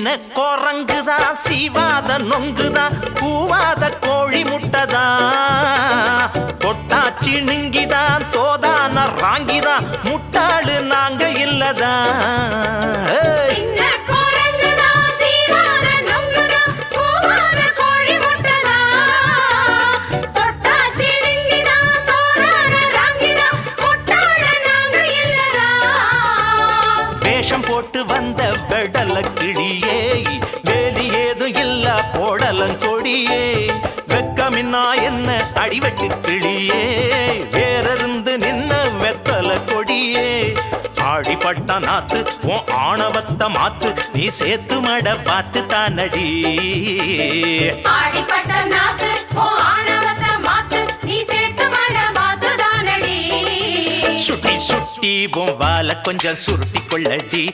சின்ன குரங்குதா? சீவாத நொங்குதா? கூவாத கோழி முட்டதா? கொட்டாச்சி நிங்கிதான் தோதான ராங்கிதான் முட்டாளு நாங்க இல்லதா? வேஷம் போட்டு வந்த வெடல கிளியே வேலி ஏதும் இல்ல போடலங்கொடியே வெக்கமின்னா என்ன அடிவெட்டு கிளியே. வேறிருந்து நின்ன வெத்தல கொடியே. ஆடிப்பட்ட நாத்து உன் ஆணவத்த மாத்து நீ சேர்த்து மட பார்த்து தானடி. ஆடிப்பட்ட நாக்கு, ஓ ஆணவத்தை மாத்து, நீ சேர்த்து மட மாத்துதானடி. சுட்டி சுட்டி உன் வாழ கொஞ்சம் சுருட்டி கொள்ளடி.